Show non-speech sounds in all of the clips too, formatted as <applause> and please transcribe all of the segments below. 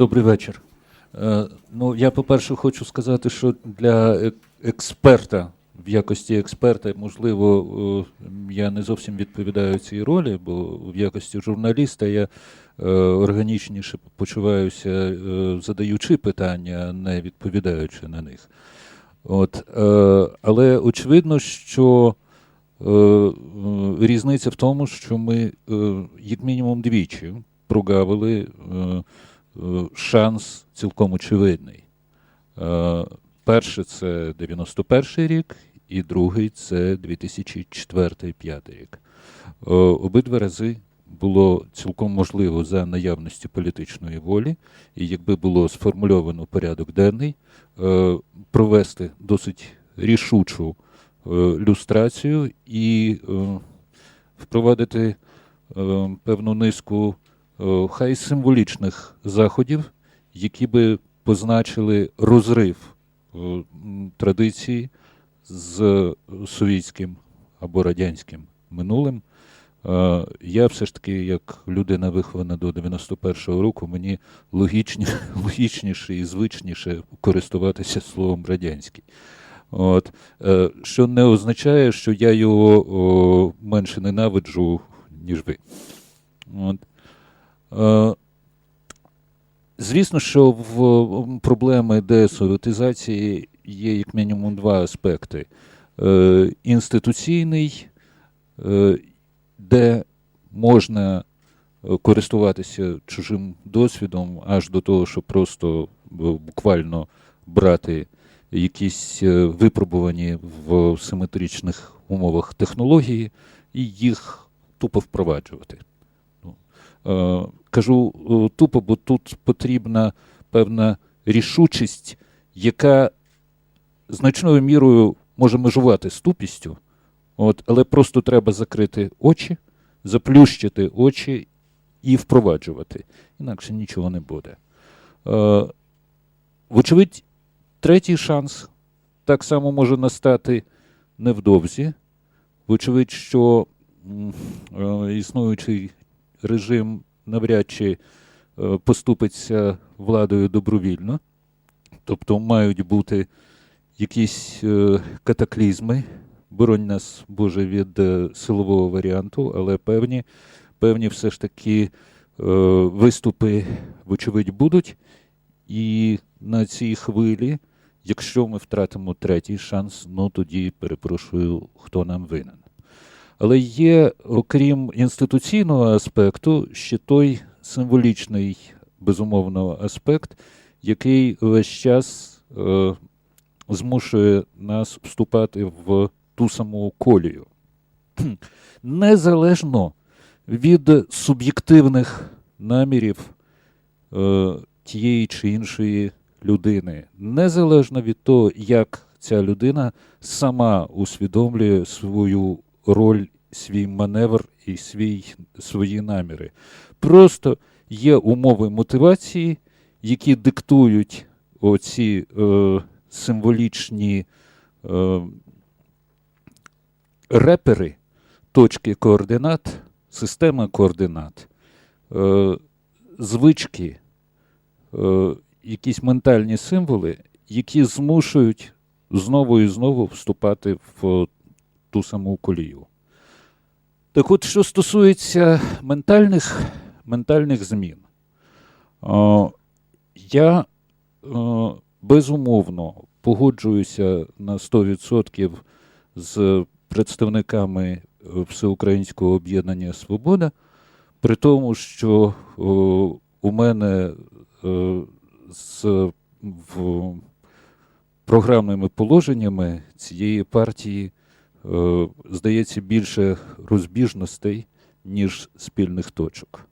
Добрий вечір. Е, Ну, я, по-перше, хочу сказати, що для е- експерта, в якості експерта, можливо, е, я не зовсім відповідаю цій ролі, бо в якості журналіста я органічніше почуваюся, задаючи питання, а не відповідаючи на них. От, але очевидно, що різниця в тому, що ми, як мінімум, двічі прогавили шанс цілком очевидний. Е, Перше це 91 рік, і другий це 2004-2005 рік. Е, Обидва рази було цілком можливо за наявності політичної волі, і якби було сформульовано порядок денний, е, провести досить рішучу е, люстрацію і е, впровадити е, певну низку е, хай символічних заходів, які би позначили розрив е, традиції з совітським або радянським минулим. Е, Я все ж таки, як людина вихована до 91-го року, мені логічні, <laughs> логічніше і звичніше користуватися словом радянський. От, е, що не означає, що я його менше ненавиджу, ніж ви. От. Е, Звісно, що в проблеми десоветизації є як мінімум два аспекти: Е, інституційний, е, де можна користуватися чужим досвідом, аж до того, щоб просто буквально брати якісь випробувані в симетричних умовах технології і їх тупо впроваджувати. Кажу е, тупо, бо тут потрібна певна рішучість, яка значною мірою може межувати з тупістю, от, але просто треба закрити очі, заплющити очі і впроваджувати. Інакше нічого не буде. Е, Вочевидь, третій шанс так само може настати невдовзі. Вочевидь, що е, існуючий режим навряд чи е, поступиться владою добровільно. Тобто мають бути якісь е, катаклізми, боронь нас, Боже, від е, силового варіанту, але певні, певні все ж таки виступи, вочевидь, будуть. І на цій хвилі, якщо ми втратимо третій шанс, ну тоді перепрошую, хто нам винен. Але є, окрім інституційного аспекту, ще той символічний, безумовно, аспект, який весь час е, змушує нас вступати в ту саму колію. <clears throat> Незалежно від суб'єктивних намірів е, тієї чи іншої людини, незалежно від того, як ця людина сама усвідомлює свою роль, свій маневр і свій, свої наміри. Просто є умови мотивації, які диктують оці е, символічні е, репери, точки координат, система координат, е, звички, е, якісь ментальні символи, які змушують знову і знову вступати в ту саму колію. Так от, що стосується ментальних, ментальних змін, е, я е, безумовно погоджуюся на 100% з представниками е, Всеукраїнського об'єднання Свобода, при тому, що е, у мене е, з в, програмними положеннями цієї партії здається більше розбіжностей, ніж спільних точок.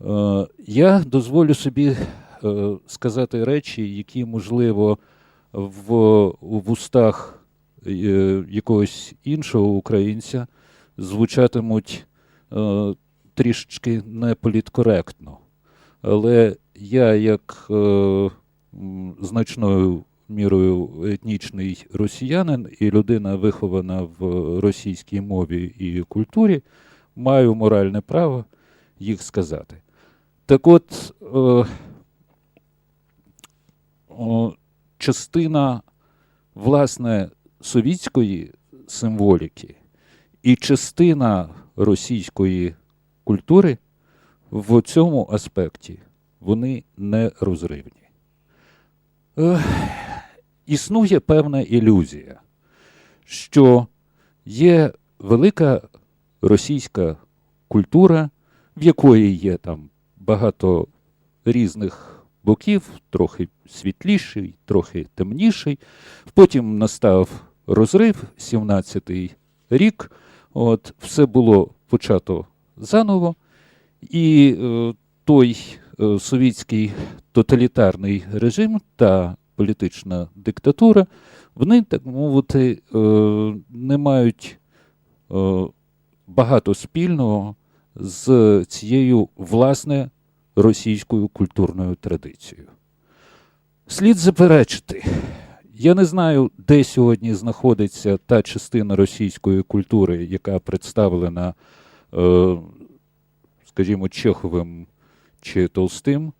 Е, я дозволю собі е, сказати речі, які, можливо, в, в устах е, якогось іншого українця звучатимуть е, трішечки неполіткоректно. Але я, як е, значною мірою етнічний росіянин і людина, вихована в російській мові і культурі, маю моральне право їх сказати. Так от, е, частина власне совітської символіки і частина російської культури в цьому аспекті вони не розривні. Існує певна ілюзія, що є велика російська культура, в якої є там багато різних боків, трохи світліший, трохи темніший. Потім настав розрив, 17-й рік. От, все було почато заново, і е, той е, совітський тоталітарний режим та політична диктатура, вони, так мовити, е, не мають е, багато спільного з цією власне російською культурною традицією. Слід заперечити. Я не знаю, де сьогодні знаходиться та частина російської культури, яка представлена, е, скажімо, Чеховим чи Толстим.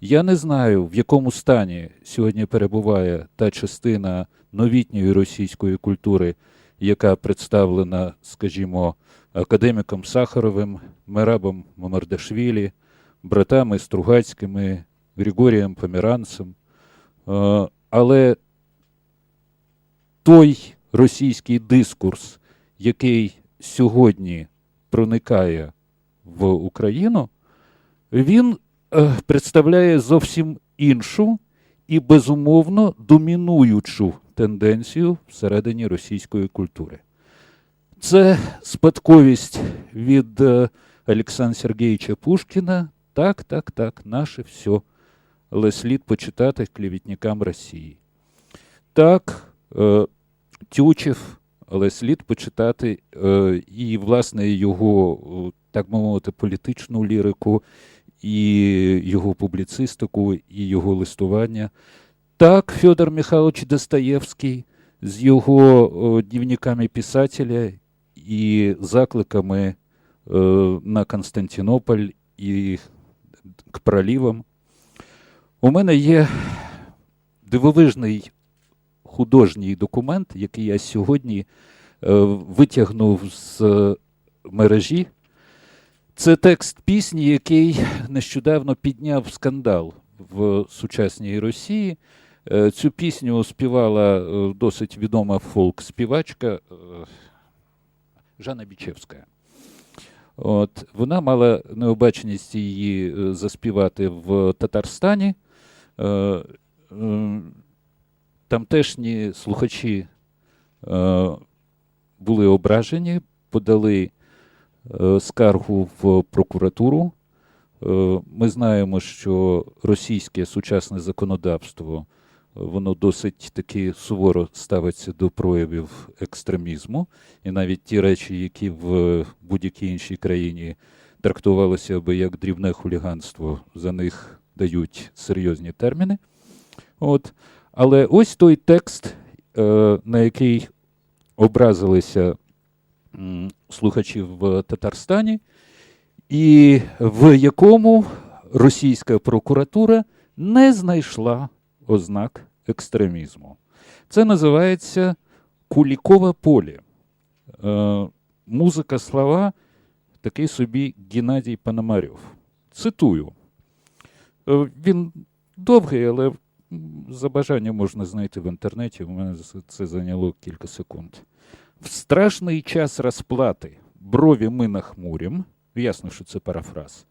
Я не знаю, в якому стані сьогодні перебуває та частина новітньої російської культури, яка представлена, скажімо, академіком Сахаровим, Мерабом Мамардашвілі, братами Стругацькими, Григорієм Поміранцем. Е, Але той російський дискурс, який сьогодні проникає в Україну, він представляє зовсім іншу і безумовно домінуючу тенденцію всередині російської культури. Це спадковість від е, Олександра Сергійовича Пушкіна. Так, так, так, наше все. Але слід почитати клівітникам Росії. Так, е, Тючев, але слід почитати е, і, власне, його, так би мовити, політичну лірику, і його публіцистику, і його листування. Так, Федор Михайлович Достоєвський з його дневниками писателя і закликами е, на Константинополь і к проливам. У мене є дивовижний художній документ, який я сьогодні е, витягнув з мережі. Це текст пісні, який нещодавно підняв скандал в сучасній Росії. Е, Цю пісню співала е, досить відома фолк-співачка е, Жанна Бічевська. От, вона мала необаченість її заспівати в Татарстані. Тамтешні слухачі були ображені, подали скаргу в прокуратуру. Е, Ми знаємо, що російське сучасне законодавство е, воно досить таки суворо ставиться до проявів екстремізму, і навіть ті речі, які в будь-якій іншій країні трактувалися би як дрібне хуліганство, за них дають серйозні терміни. От. Але ось той текст, е, на який образилися м, слухачі в Татарстані, і в якому російська прокуратура не знайшла ознак екстремізму. Це називається Кулікове поле. Е, музика слова такий собі Геннадій Пономарьов. Цитую. Е, Він довгий, але за бажанням можна знайти в інтернеті. У мене це зайняло кілька секунд. В страшний час розплати брові ми нахмурим. Ясно, що це парафраз.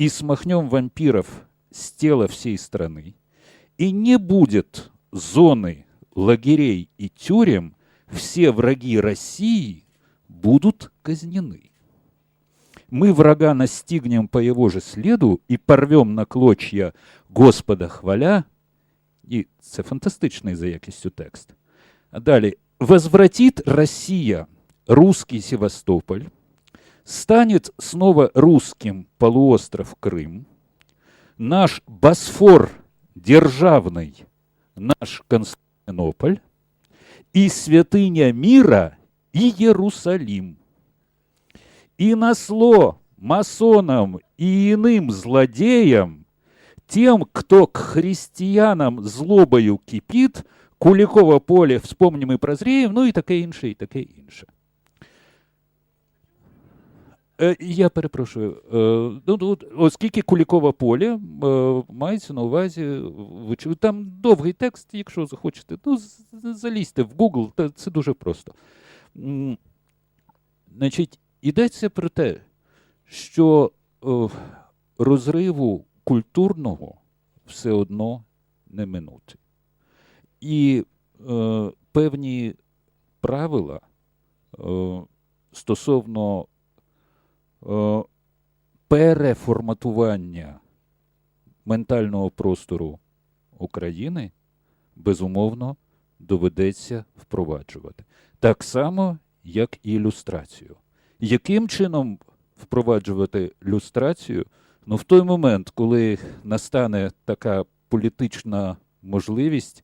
И смахнем вампиров с тела всей страны. И не будет зоны лагерей и тюрем, все враги России будут казнены. Мы врага настигнем по его же следу и порвем на клочья Господа хваля. І це фантастичний за якістю текст. А далі. Возвратит Россия русский Севастополь, станет снова русским полуостров Крым, наш Босфор державный, наш Константинополь, и святыня мира, и Иерусалим. И насло масонам и иным злодеям Тем, кто к християнам злобою кипит, Кулікове поле, вспомнім і прозріємо, ну і таке інше, і таке інше. Е, я перепрошую. Е, ну, оскільки Кулікове поле е, мається на увазі, там довгий текст, якщо захочете, ну, залізьте в Google, це дуже просто. Значить, йдеться про те, що е, розриву культурного все одно не минути. І е, певні правила е, стосовно е, переформатування ментального простору України, безумовно, доведеться впроваджувати. Так само, як і люстрацію. Яким чином впроваджувати люстрацію? Ну, в той момент, коли настане така політична можливість,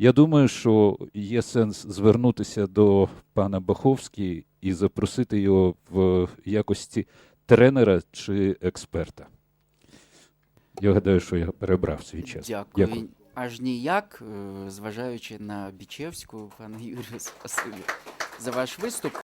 я думаю, що є сенс звернутися до пана Баховського і запросити його в якості тренера чи експерта. Я гадаю, що я перебрав свій час. Дякую. Дякую. Аж ніяк, е, зважаючи на Бічевську, пане Юрію, спасибі за ваш виступ.